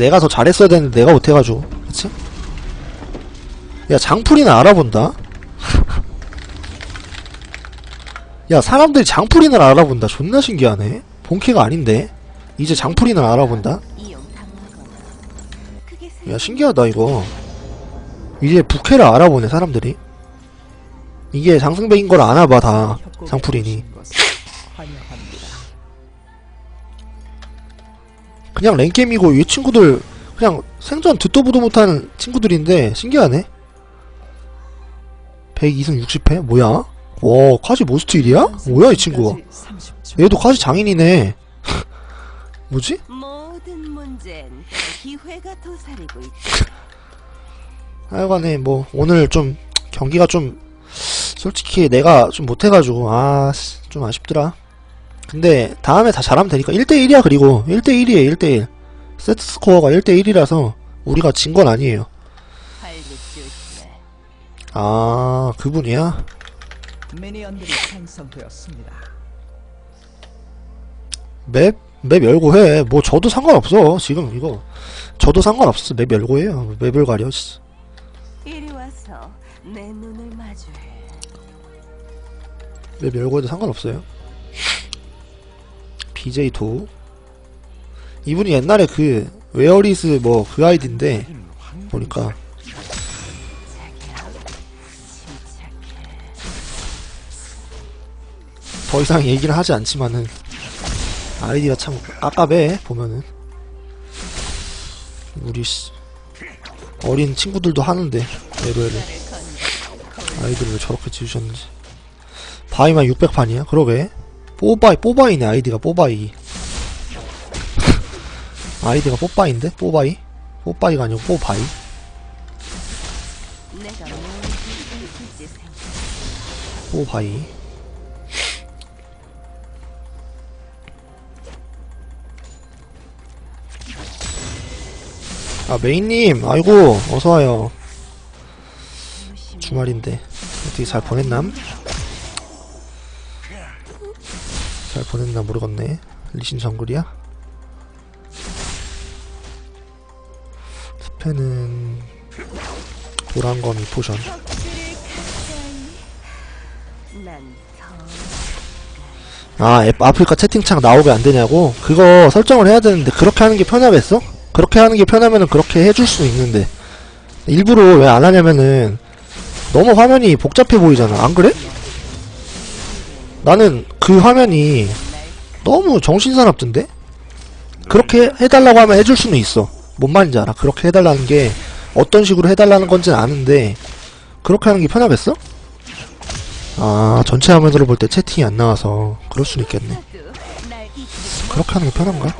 내가 더 잘했어야 되는데 내가 못해가지고. 그치? 야 장풀이나 알아본다? 야 사람들이 장풀이나 알아본다. 존나 신기하네. 본캐가 아닌데. 이제 장풀이나 알아본다? 야 신기하다 이거. 이제 부캐를 알아보네 사람들이. 이게 장승배인 걸 아나봐 다. 장풀이니 그냥 랭겜이고 이 친구들 그냥 생전 듣도 보도 못하는 친구들인데 신기하네 102승 60패? 뭐야? 와 카지 모스트 1이야? 뭐야 이 친구가 30초. 얘도 카지 장인이네 뭐지? 하여간에 뭐 오늘 좀 경기가 좀 솔직히 내가 좀 못해가지고 아 좀 아쉽더라 근데 다음에 다 잘하면 되니까 1대1이야 그리고 1대1이에요 1대1 세트 스코어가 1대1이라서 우리가 진 건 아니에요. 아 그분이야? 맵? 맵 열고 해. 뭐 저도 상관없어. 지금 이거 저도 상관없어. 맵 열고 해요. 맵을 가려. 맵 열고 해도 상관없어요. BJ2 이분이 옛날에 그 웨어리스 뭐 그 아이디인데 보니까. 더 이상 얘기를 하지 않지만은 아이디가 참 깝깝해 보면은 우리 씨 어린 친구들도 하는데 레벨을 아이디를 왜 저렇게 지으셨는지 바이만 600판이야? 그러게 뽀바이 뽀바이네 아이디가 뽀바이 아이디가 뽀바이인데? 뽀바이? 뽀바이가 아니고 뽀바이. 뽀바이 아 메인님 아이고 어서와요 주말인데 어떻게 잘 보냈남? 잘 보냈나 모르겠네 리신 정글이야? 스페는 도란검이 포션 난 아, 앱, 아프리카 채팅창 나오게 안 되냐고? 그거 설정을 해야 되는데, 그렇게 하는 게 편하겠어? 그렇게 하는 게 편하면은 그렇게 해줄 수 있는데. 일부러 왜 안 하냐면은, 너무 화면이 복잡해 보이잖아. 안 그래? 나는 그 화면이 너무 정신사납던데? 그렇게 해달라고 하면 해줄 수는 있어. 뭔 말인지 알아. 그렇게 해달라는 게 어떤 식으로 해달라는 건지는 아는데, 그렇게 하는 게 편하겠어? 아, 전체 화면으로 볼 때 채팅이 안 나와서 그럴 수는 있겠네. 그렇게 하는 게 편한가?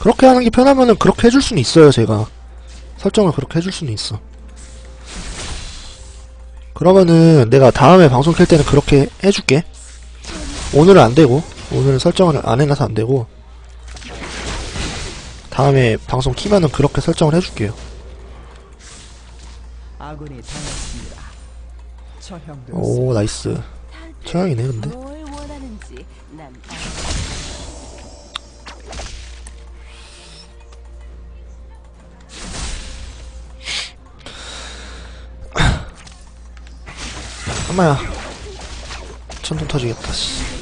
그렇게 하는 게 편하면은 그렇게 해줄 수는 있어요, 제가. 설정을 그렇게 해줄 수는 있어. 그러면은 내가 다음에 방송 켤 때는 그렇게 해줄게. 오늘은 안 되고, 오늘은 설정을 안 해놔서 안 되고, 다음에 방송 키면은 그렇게 설정을 해줄게요. 오, 나이스. 최악이네, 근데. 엄마야. 천둥 터지겠다, 씨.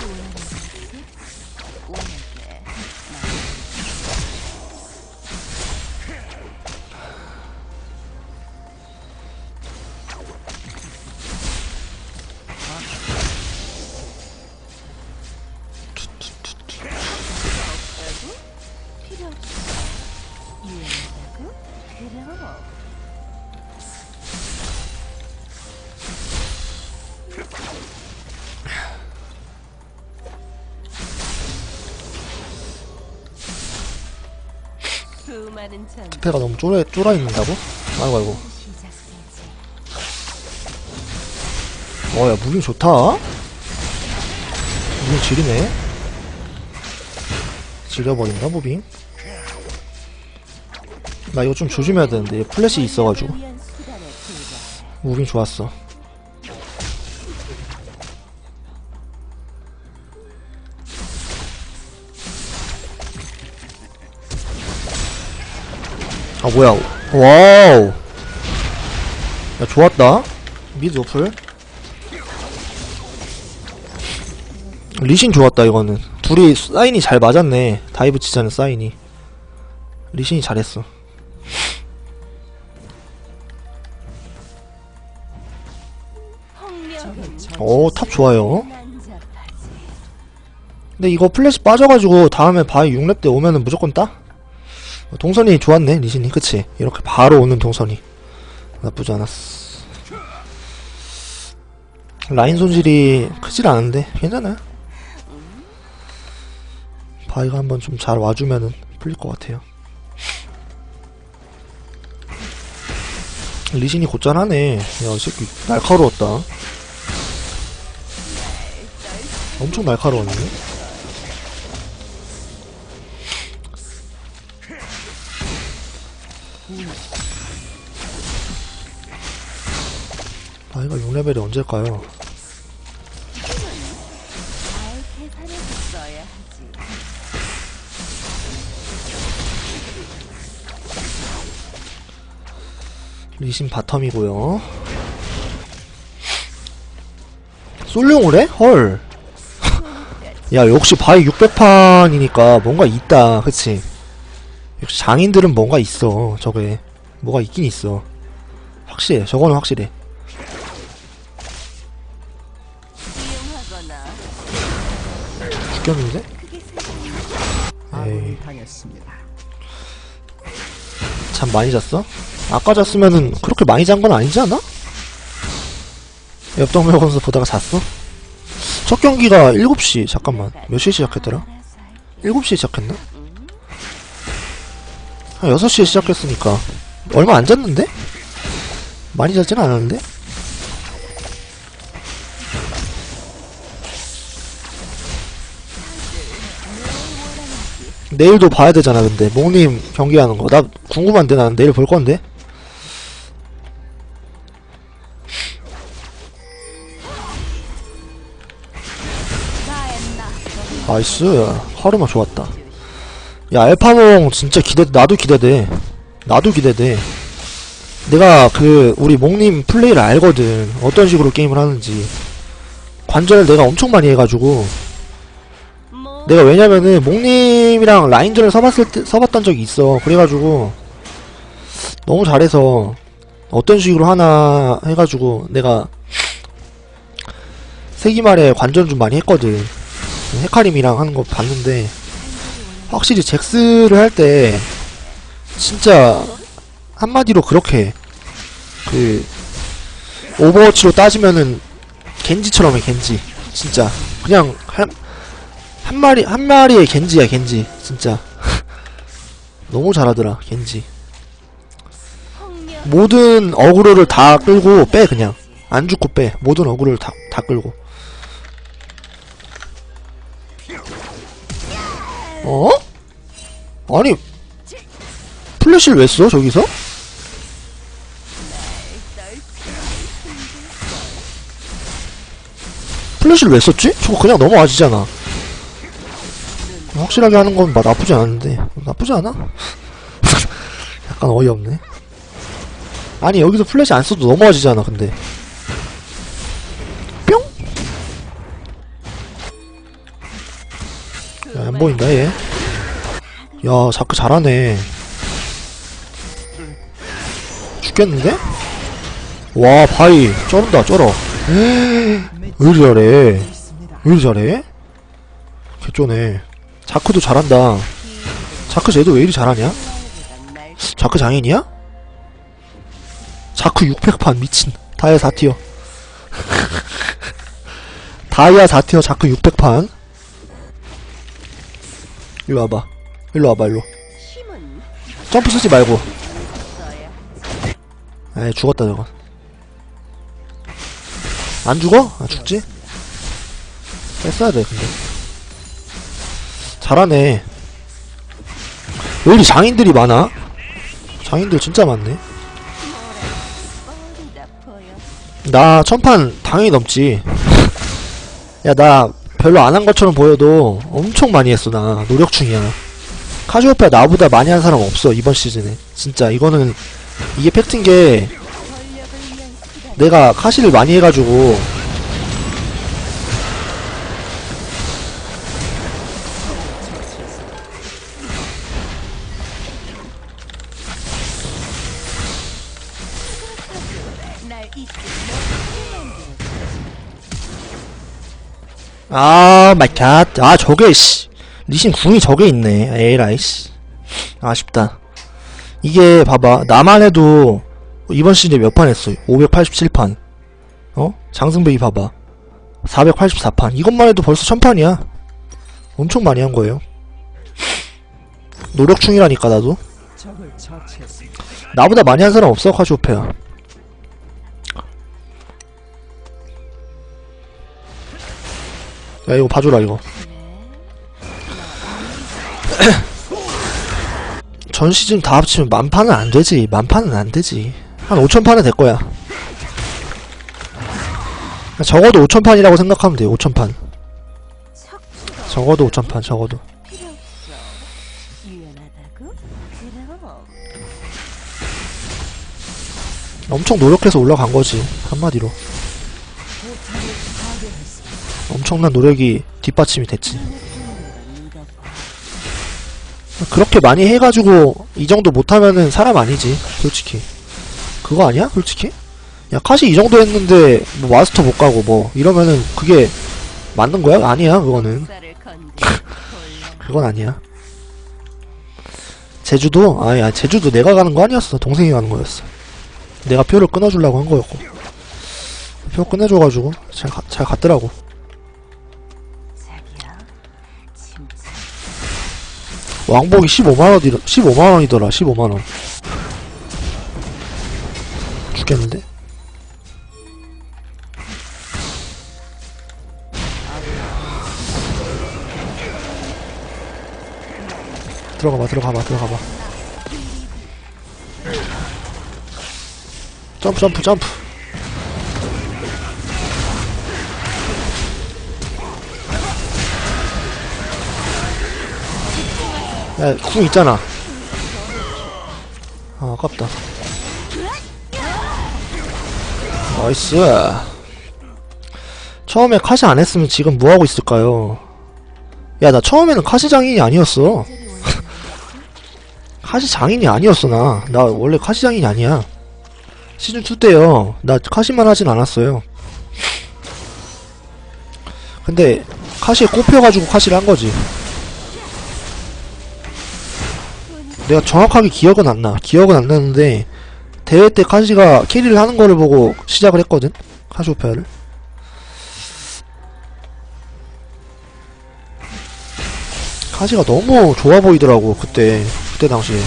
패가 너무 쫄아, 쫄아 있는다고? 아이고, 아이고. 시작되지. 어, 야, 무빙 좋다. 무빙 지리네. 지려버린다, 무빙. 나 이거 좀 조심해야 되는데, 플래시 있어가지고. 무빙 좋았어. 뭐야? 와우. 야 좋았다. 미드 노플? 리신 좋았다 이거는. 둘이 사인이 잘 맞았네. 다이브 치자는 사인이. 리신이 잘했어. 오, 탑 좋아요. 근데 이거 플래시 빠져가지고 다음에 바이 6렙 때 오면은 무조건 따? 동선이 좋았네 리신이. 그치? 이렇게 바로 오는 동선이. 나쁘지 않았어. 라인 손실이 크질 않은데 괜찮아요. 바이가 한번 좀 잘 와주면은 풀릴 것 같아요. 리신이 곧잘하네. 야이 새끼 날카로웠다. 엄청 날카로웠네 나이가 6레벨이 언제일까요? 리신 바텀이고요 솔룡을 해? 헐. 야, 역시 바이 600판이니까 뭔가 있다. 그치? 역시 장인들은 뭔가 있어. 저게. 뭐가 있긴 있어. 확실해. 저거는 확실해. 아군이 당했습니다. 잠 많이 잤어? 아까 잤으면은 그렇게 많이 잔 건 아니지 않아? 옆동명 선수 보다가 잤어? 첫 경기가 7시 잠깐만 몇 시에 시작했더라? 7시에 시작했나? 한 6시에 시작했으니까 얼마 안 잤는데? 많이 잤진 않았는데? 내일도 봐야 되잖아 근데 목님 경기하는 거 나 궁금한데 난 내일 볼 건데 나이스 하루마 좋았다 야 알파몽 진짜 기대 나도 기대돼 나도 기대돼 내가 그 우리 목님 플레이를 알거든 어떤 식으로 게임을 하는지 관전을 내가 엄청 많이 해가지고 내가 왜냐면은 목님이랑 라인전을 써봤을 때 써봤던 적이 있어. 그래가지고 너무 잘해서 어떤 식으로 하나 해가지고 내가 세기말에 관전 좀 많이 했거든. 헤카림이랑 하는 거 봤는데 확실히 잭스를 할 때 진짜 한마디로 그렇게 그 오버워치로 따지면은 겐지처럼 해 겐지. 진짜. 그냥 한, 한 마리 한 마리의 겐지야 겐지. 진짜. 너무 잘하더라 겐지. 모든 어그로를 다 끌고 빼 그냥. 안 죽고 빼. 모든 어그로를 다, 다 끌고. 어? 아니 플래시를 왜 써 저기서? 플래시를 왜 썼지? 저거 그냥 넘어가지잖아 확실하게 하는 건막 나쁘지 않은데 나쁘지 않아? 약간 어이없네 아니 여기서 플래시 안 써도 넘어가지잖아 근데 뿅? 야, 안 보인다 얘. 야 자크 잘하네. 죽겠는데? 와 바이 쩔은다 쩔어. 왜 이리 잘해? 왜 이리 잘해? 개쩌네. 자크도 잘한다. 자크 쟤도 왜 이리 잘하냐? 자크 장인이야? 자크 600판 미친. 다이아 4티어. 다이아 4티어 자크 600판. 일로 와봐. 일로 와봐, 일로. 점프 쓰지 말고. 에이, 죽었다, 저거. 안 죽어? 아, 죽지? 뺐어야 돼, 근데. 잘하네. 왜 이리 장인들이 많아? 장인들 진짜 많네. 나 천판 당연히 넘지. 야, 나 별로 안 한 것처럼 보여도 엄청 많이 했어, 나. 노력 중이야. 카시오페아 나보다 많이 한 사람 없어 이번 시즌에 진짜 이거는 이게 팩트인 게 권력을 위한 수단. 내가 카시를 많이 해가지고 아 마이 갓 아 저게 씨. 리신 궁이 저게 있네. 에라이 씨. 아쉽다. 이게 봐봐. 나만 해도 이번 시즌에 몇판 했어 587판. 어? 장승배기 봐봐. 484판. 이것만 해도 벌써 1000판이야. 엄청 많이 한 거예요. 노력 중이라니까 나도. 나보다 많이 한 사람 없어 카시오페아 야 이거 봐줘라 이거. 전 시즌 다 합치면 만판은 안 되지. 만판은 안 되지. 한 5천판은 될 거야. 적어도 5천판이라고 생각하면 돼 5천판. 척추가 적어도 5천판 적어도. 엄청 노력해서 올라간 거지 한마디로 엄청난 노력이 뒷받침이 됐지. 그렇게 많이 해가지고 이 정도 못하면은 사람 아니지 솔직히. 그거 아니야 솔직히? 야 카시 이 정도 했는데 뭐 마스터 못 가고 뭐 이러면은 그게 맞는 거야? 아니야 그거는. 그건 아니야. 제주도? 아야 제주도 내가 가는 거 아니었어. 동생이 가는 거였어. 내가 표를 끊어주려고 한 거였고. 표 끊어줘가지고 잘, 가, 잘 갔더라고 왕복이 15만원이라 15만원이더라 15만원. 죽겠는데? 들어가봐 들어가봐 들어가봐. 점프 점프 점프 야, 궁 있잖아. 아, 아깝다. 나이스. 처음에 카시 안 했으면 지금 뭐 하고 있을까요? 야, 나 처음에는 카시 장인이 아니었어. 카시 장인이 아니었어, 나. 나 원래 카시 장인이 아니야. 시즌2 때요. 나 카시만 하진 않았어요. 근데, 카시에 꼽혀가지고 카시를 한 거지. 내가 정확하게 기억은 안 나. 기억은 안 나는데 대회 때 카시가 캐리를 하는 거를 보고 시작을 했거든. 카시 오페아를. 카시가 너무 좋아 보이더라고 그때 그때 당시에.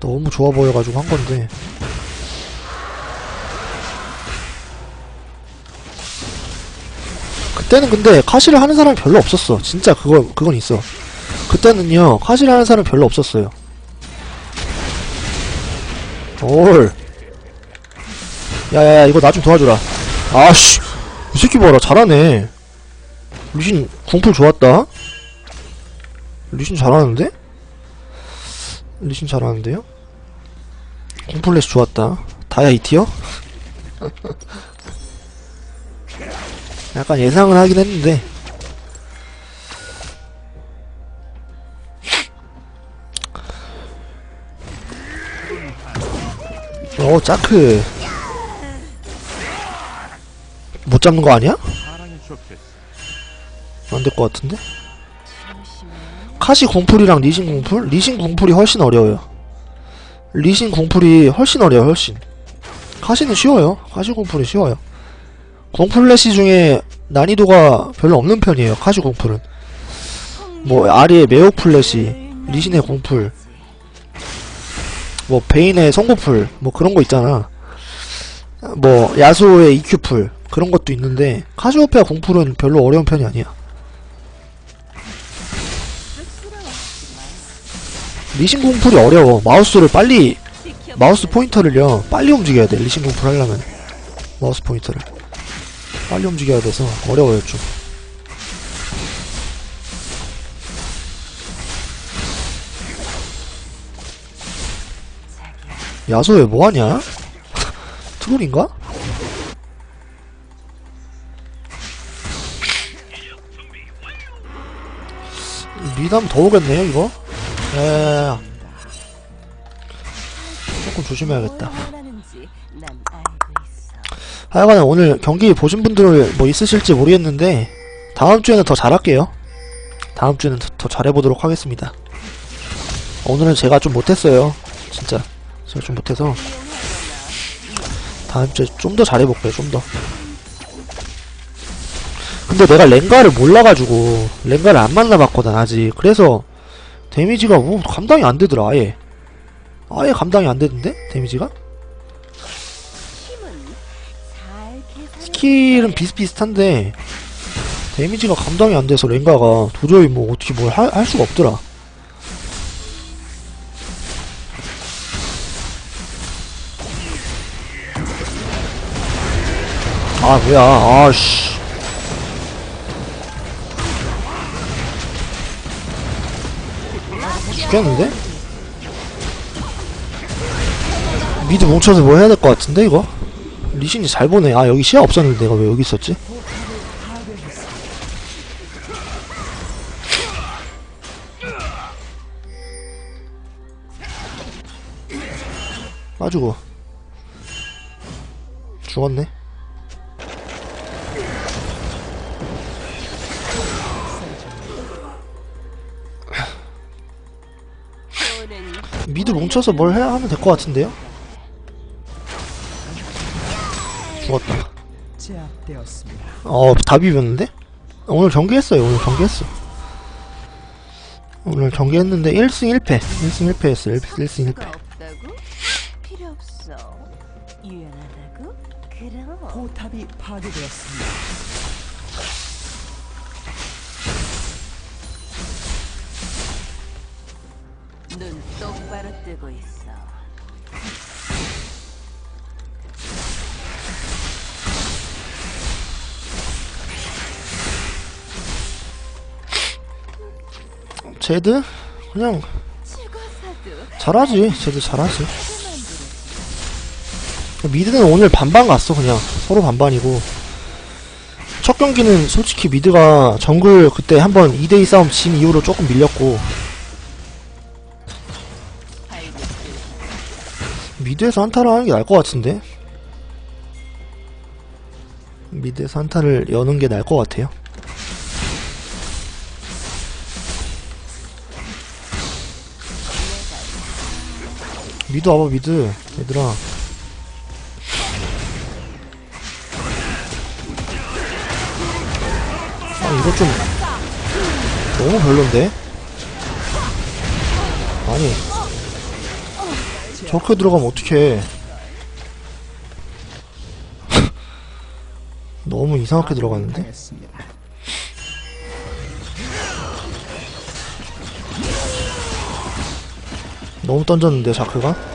너무 좋아 보여가지고 한 건데. 그때는 근데 카시를 하는 사람이 별로 없었어. 진짜 그거 그건 있어. 그때는요 카시를 하는 사람이 별로 없었어요. 올. 야야야 이거 나 좀 도와줘라. 아씨 이 새끼 봐라 잘하네. 리신 궁풀 좋았다. 리신 잘하는데? 리신 잘하는데요? 궁풀레시 좋았다. 다야 이티어? 약간 예상을 하긴 했는데 어 짜크 못 잡는 거 아니야? 안 될 것 같은데? 카시 공풀이랑 리신 공풀? 리신 공풀이 훨씬 어려워요 리신 공풀이 훨씬 어려워요 훨씬 카시는 쉬워요 카시 공풀이 쉬워요 공플래시 중에 난이도가 별로 없는 편이에요 카시 공풀은 뭐 아리의 매혹 플래시 리신의 공풀 뭐 베인의 성공풀 뭐 그런 거 있잖아. 뭐 야수의 EQ풀 그런 것도 있는데 카시오페아 공풀은 별로 어려운 편이 아니야. 리신 공풀이 어려워. 마우스를 빨리 마우스 포인터를요 빨리 움직여야 돼 리신 공풀 하려면. 마우스 포인터를 빨리 움직여야 돼서 어려워요 좀 야소 왜 뭐하냐? 트롤인가? 미담 더 오겠네요 이거? 에 조금 조심해야겠다 하여간에 오늘 경기 보신 분들 뭐 있으실지 모르겠는데 다음 주에는 더 잘할게요. 다음 주에는 더, 더 잘해보도록 하겠습니다. 오늘은 제가 좀 못했어요. 진짜. 제가 좀 못해서. 다음 주에 좀 더 잘해볼게요 좀 더. 근데 내가 랭가를 몰라가지고 랭가를 안 만나봤거든 아직. 그래서 데미지가 뭐 감당이 안 되더라 아예. 아예 감당이 안 되던데 데미지가 스킬은 비슷비슷한데 데미지가 감당이 안 돼서 랭가가 도저히 뭐 어떻게 뭘할 수가 없더라. 아 뭐야 아씨 죽겠는데? 미드 뭉쳐서 뭐 해야 될 것 같은데 이거? 리신이 잘 보네. 아 여기 시야 없었는데 내가 왜 여기 있었지? 빠지고 죽었네. 미드 뭉쳐서 뭘 해야 하면 될 것 같은데요? 죽었다. 제압되었습니다. 어, 다 비볐는데? 오늘 경기했어요, 오늘 경기했어. 오늘 경기했는데 1승 1패. 1승 1패 했어, 1승 1패. 거 없다고? 필요 없어. 유연하다고? 그럼 포탑이 파괴되었습니다. 눈 똑바로 뜨고 있어. 제드? 그냥 잘하지. 제드 잘하지. 미드는 오늘 반반 갔어, 그냥. 서로 반반이고. 첫 경기는 솔직히 미드가 정글 그때 한번 2대2 싸움 진 이후로 조금 밀렸고, 미드에서 한타를 하는 게 나을 것 같은데? 미드에서 한타를 여는 게 나을 것 같아요. 미드 와봐, 미드. 얘들아. 아, 이거 좀. 너무 별론데? 아니. 저렇게 들어가면 어떡해. 너무 이상하게 들어갔는데? 너무 던졌는데, 자크가?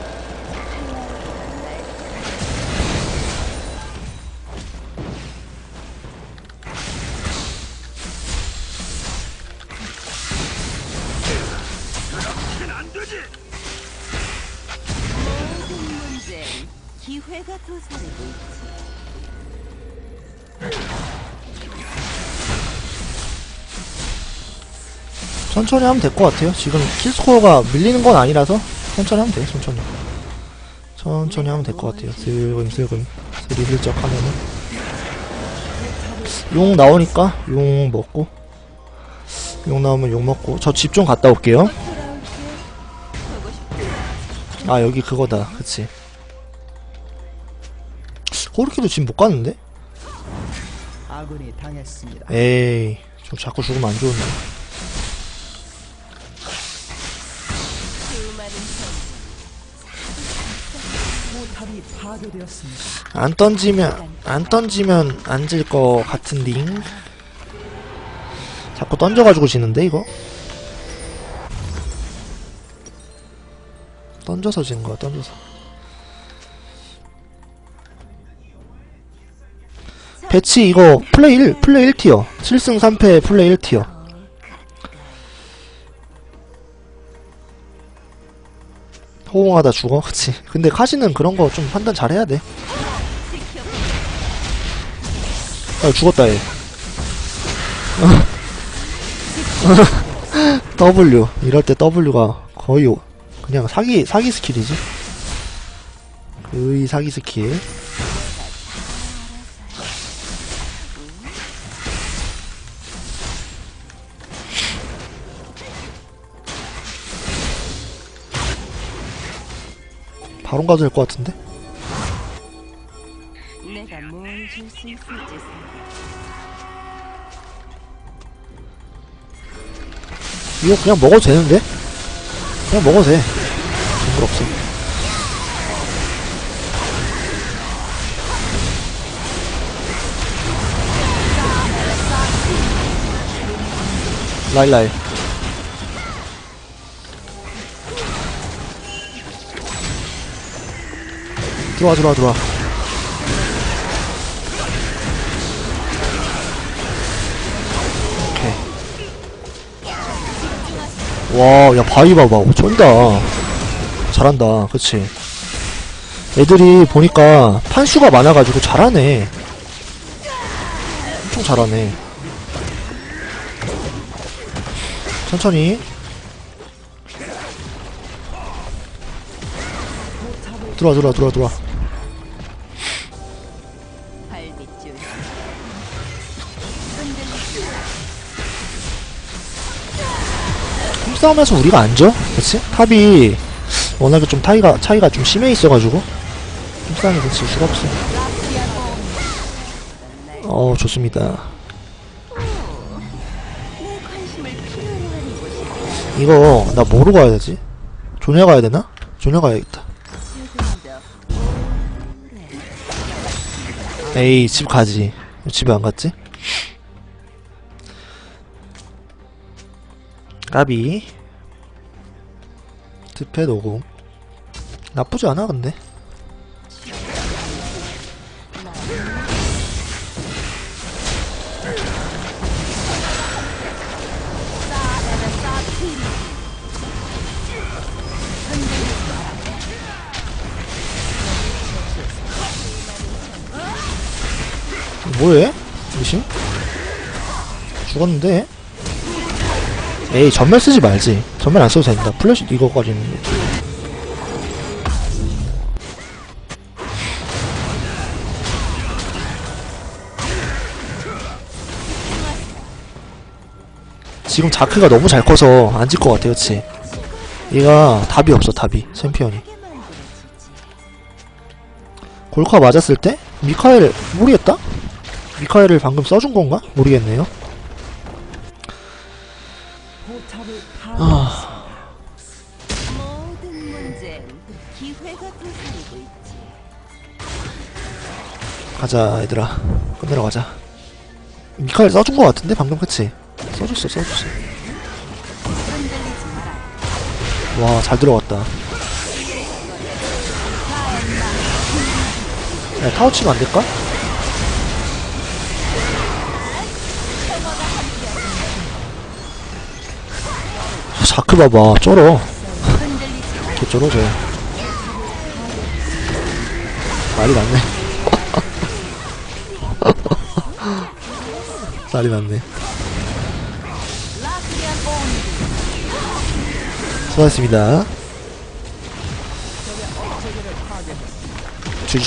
천천히 하면 될 것 같아요. 지금 킬스코어가 밀리는 건 아니라서, 천천히 하면 돼요, 천천히. 천천히 하면 될 것 같아요. 슬금 슬금. 스리슬쩍 하면은. 용 나오니까, 용 먹고. 용 나오면 용 먹고. 저 집 좀 갔다 올게요. 아 여기 그거다 그치 코르키도 지금 못 당했습니다. 에이 좀 자꾸 죽으면 안 좋은데 안 던지면 안 던지면 안 질 거 같은 링? 자꾸 던져가지고 지는데 이거? 던져서 지는 거야 던져서. 배치 이거 플레이 1 플레이 1티어. 7승 3패 플레이 1티어 호응하다 죽어? 그치. 근데 카시는 그런 거 좀 판단 잘 해야 돼. 아, 죽었다 얘. W. 이럴 때 W가 거의 오- 그냥 사기 사기 스킬이지. 거의 사기 스킬 바론 가도 될 것 같은데? 내가 뭘 줄 수 있을지 생각. 이거 그냥 먹어도 되는데? 그냥 먹어도 돼. 상관없어. 라일라일 들어와 들어와 들어와 오케이 와, 야, 바위 봐봐. 오, 쩐다. 잘한다. 그치? 애들이 보니까 판수가 많아가지고 잘하네. 엄청 잘하네. 천천히. 들어와, 들어와, 들어와, 들어와. 발밑줄. 힘싸움에서 우리가 안 져? 그치? 탑이 워낙에 좀 차이가, 차이가 좀 심해 있어가지고. 힘싸움에서 질 수가 없어. 어, 좋습니다. 이거, 나 뭐로 가야 되지? 조냐 가야 되나? 조냐 가야겠다. 에이, 집 가지. 집에 안 갔지? 까비. 드패 노고. 나쁘지 않아, 근데. 뭐해? 미신? 죽었는데? 에이 전멸 쓰지 말지 전멸 안 써도 된다 플래시 이거까지 있는데 지금 자크가 너무 잘 커서 안 질 것 같아 그치 얘가 답이 없어 답이 챔피언이. 골카 맞았을 때 미카엘 모르겠다? 미카엘을 방금 써준 건가? 모르겠네요. 아. 가자 얘들아 끝내러 가자. 미카엘 써준 거 같은데 방금 그치? 써줬어 써줬어. 와 잘 들어갔다. 야 타워 치면 안 될까? 자크 봐봐 쩔어. 개 쩔어 쟤. 말이 많네. 라스리안 온. 수고하셨습니다. 주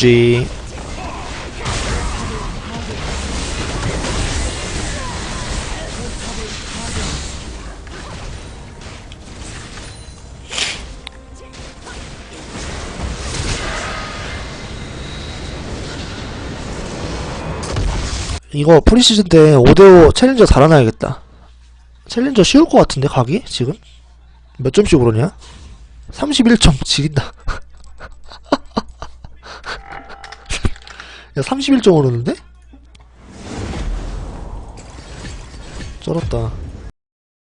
이거 프리시즌 때 5대5 챌린저 달아놔야겠다. 챌린저 쉬울 것 같은데, 가기? 지금? 몇 점씩 오르냐? 31점 지린다. 야, 31점 오르는데? 쩔었다.